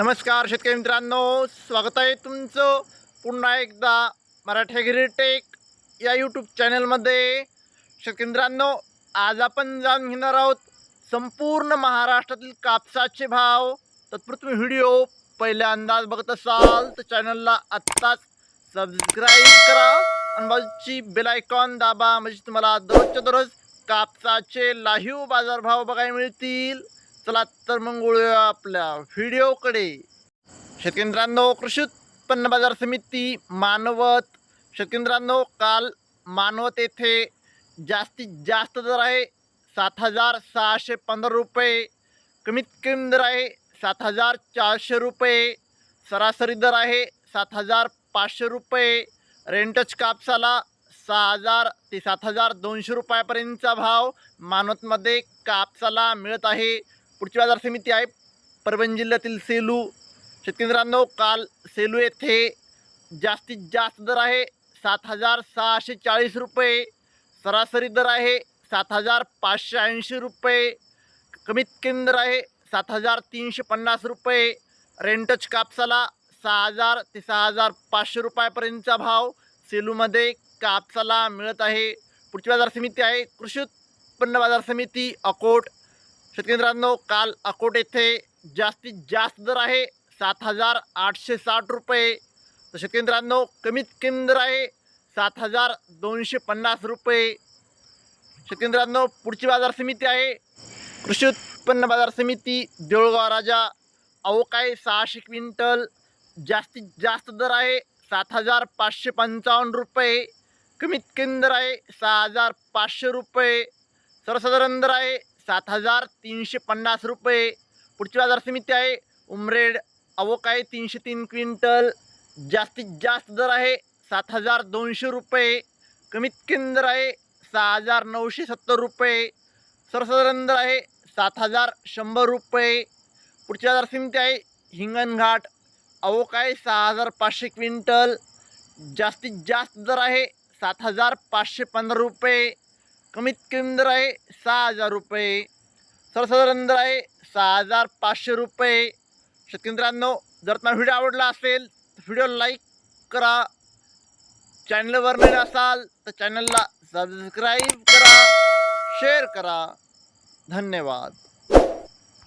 नमस्कार शेतकरी मित्रांनो स्वागत आहे तुमचं पुन्हा एकदा मराठी टेक या यूट्यूब चॅनलमध्ये शेतकरी मित्रांनो आज आपण जाणून घेणार आहोत संपूर्ण महाराष्ट्रातील कापसाचे भाव. तत्पूर्वी व्हिडिओ पहिल्या अंदाज बघत असाल तर चॅनलला आत्ताच सबस्क्राईब करा आणि बाजूची बेलायकॉन दाबा म्हणजे तुम्हाला दररोजच्या दररोज कापसाचे लाईव्ह बाजारभाव बघायला मिळतील. चला तर मग वळूया आपल्या व्हिडिओकडे. शकेंद्रांनो कृषी उत्पन्न बाजार समिती मानवत. शकेंद्रांनो काल मानवत येथे जास्तीत जास्त दर आहे. सात हजार सहाशे पंधरा रुपये. कमीत कमी दर आहे सात हजार चारशे रुपये. सरासरी दर आहे सात हजार पाचशे रुपये. रेंटच कापसाला सहा हजार ते सात हजार दोनशे रुपयापर्यंतचा भाव मानवतमध्ये कापसाला मिळत आहे. पुढची बाजार समिती आहे. परभणी जिल्ह्यातील सेलू. शेतकरी मित्रांनो काल सेलू येथे जास्तीत जास्त दर आहे. सात हजार सहाशे चाळीस रुपये. सरासरी दर आहे सात हजार पाचशे ऐंशी रुपये. कमीत कमी दर आहे सात हजार तीनशे पन्नास रुपये. रेंटच कापसाला सहा हजार ते सहा हजार पाचशे रुपयापर्यंतचा भाव सेलूमध्ये कापसाला मिळत आहे. पुढची बाजार समिती आहे. कृषी उत्पन्न बाजार समिती अकोट. शेतकरी मित्रांनो काल अकोट येथे जास्तीत जास्त दर आहे सात हजार आठशे साठ रुपये. तर शेतकरी मित्रांनो कमीत कमी दर आहे सात हजार दोनशे पन्नास रुपये. शेतकरी मित्रांनो पुढची बाजार समिती आहे कृषी उत्पन्न बाजार समिती देऊळगाव राजा. अवकाळी सहाशे क्विंटल जास्तीत जास्त दर आहे सात हजार पाचशे पंचावन्न रुपये. कमीत कमी दर आहे सहा हजार पाचशे रुपये. सर्वसाधारण दर आहे सात हजार तीनशे पन्नास रुपये. पुढची बाजार समिती आहे. उमरेड आहे तीनशे तीन क्विंटल. जास्तीत जास्त दर आहे सात हजार दोनशे रुपये. कमीत कमी दर आहे सहा हजार नऊशे सत्तर रुपये. सर्वसाधारण दर आहे सात हजार शंभर रुपये. पुढची बाजार समिती आहे हिंगणघाट. अवकाळी सहा हजार पाचशे क्विंटल. जास्तीत जास्त दर आहे सात हजार पाचशे पंधरा रुपये. कमीत कमी दर आहे सहा हजार रुपये. सर्वसाधारण दर आहे सहा हजार पाचशे रुपये. शेतकरी मित्रांनो जर तुम्हाला व्हिडिओ आवडला असेल तर व्हिडिओ लाईक करा. चॅनलवर नवीन असाल तर चॅनलला सबस्क्राईब करा. शेअर करा. धन्यवाद.